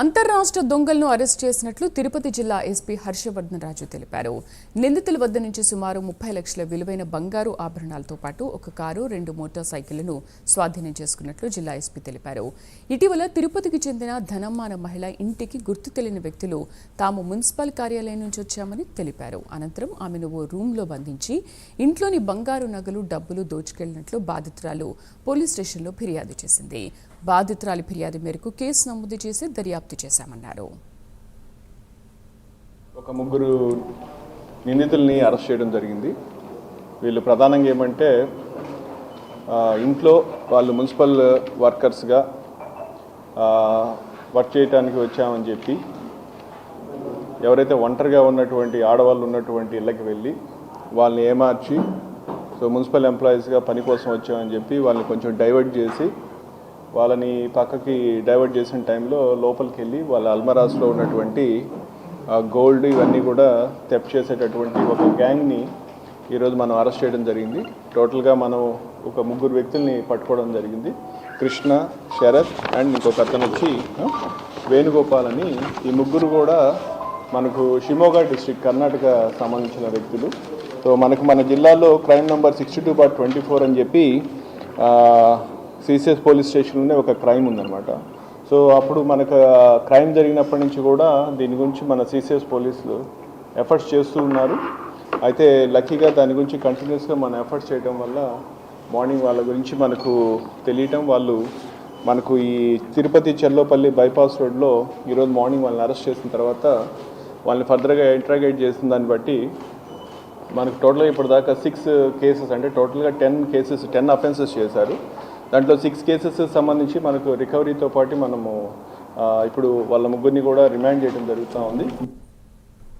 అంతర్రాష్ట్ర దొంగలను అరెస్ట్ చేసినట్లు తిరుపతి జిల్లా ఎస్పీ హర్షవర్ధన్ రాజు తెలిపారు. నిందితుల వద్ద నుంచి సుమారు ముప్పై లక్షల విలువైన బంగారు ఆభరణాలతో పాటు ఒక కారు రెండు మోటార్ సైకిళ్ళను స్వాధీనం చేసుకున్నట్లు జిల్లా ఎస్పీ తెలిపారు. ఇటీవల తిరుపతికి చెందిన ధనమ్మాన మహిళ ఇంటికి గుర్తు తెలియని వ్యక్తులు తాము మున్సిపల్ కార్యాలయం నుంచి వచ్చామని తెలిపారు. అనంతరం ఆమెను ఓ రూమ్లో బంధించి ఇంట్లోని బంగారు నగలు డబ్బులు దోచుకెళ్ళినట్లు బాధితురాలు పోలీస్ స్టేషన్లో ఫిర్యాదు చేసింది. బాధితురాలి ఫిర్యాదు మేరకు కేసు నమోదు చేసి దర్యాప్తు చేశామన్నారు ఒక ముగ్గురు నిందితుల్ని అరెస్ట్ చేయడం జరిగింది. వీళ్ళు ప్రధానంగా ఏమంటే ఇంట్లో వాళ్ళు మున్సిపల్ వర్కర్స్గా వర్క్ చేయడానికి వచ్చామని చెప్పి ఎవరైతే ఒంటరిగా ఉన్నటువంటి ఆడవాళ్ళు ఉన్నటువంటి ఇళ్ళకి వెళ్ళి వాళ్ళని ఏమార్చి సో మున్సిపల్ ఎంప్లాయీస్గా పని కోసం వచ్చామని చెప్పి వాళ్ళని కొంచెం డైవర్ట్ చేసి వాళ్ళని పక్కకి డైవర్ట్ చేసిన టైంలో లోపలికి వెళ్ళి వాళ్ళ అల్మరాస్లో ఉన్నటువంటి గోల్డ్ ఇవన్నీ కూడా తెప్ చేసేటటువంటి ఒక గ్యాంగ్ని ఈరోజు మనం అరెస్ట్ చేయడం జరిగింది. టోటల్గా మనం ఒక ముగ్గురు వ్యక్తుల్ని పట్టుకోవడం జరిగింది. కృష్ణ శరత్ అండ్ ఇంకొక అతను వచ్చి వేణుగోపాల్ అని ఈ ముగ్గురు కూడా మనకు షిమోగా డిస్ట్రిక్ట్ కర్ణాటక సంబంధించిన వ్యక్తులు. సో మనకు మన జిల్లాలో crime number sixty two bar twenty four అని చెప్పి సిసిఎస్ పోలీస్ స్టేషన్లోనే ఒక క్రైమ్ ఉందన్నమాట. సో అప్పుడు మనకు క్రైమ్ జరిగినప్పటి నుంచి కూడా దీని గురించి మన సిసిఎస్ పోలీసులు ఎఫర్ట్స్ చేస్తూ ఉన్నారు. అయితే లక్కీగా దాని గురించి కంటిన్యూస్గా మనం ఎఫర్ట్స్ చేయడం వల్ల మార్నింగ్ వాళ్ళ గురించి మనకు తెలియటం వాళ్ళు మనకు ఈ తిరుపతి చెల్లోపల్లి బైపాస్ రోడ్లో ఈరోజు మార్నింగ్ వాళ్ళని అరెస్ట్ చేసిన తర్వాత వాళ్ళని ఫర్దర్గా ఇంట్రాగేట్ చేసిన దాన్ని బట్టి మనకు టోటల్గా ఇప్పటిదాకా దాకా సిక్స్ కేసెస్ అంటే టోటల్గా టెన్ కేసెస్ టెన్ అఫెన్సెస్ చేశారు. దాంట్లో సిక్స్ కేసెస్ సంబంధించి మనకు రికవరీతో పాటు మనము ఆ, ఇప్పుడు వాళ్ళ ముగ్గురిని కూడా రిమాండ్ చేయడం జరుగుతూ ఉంది.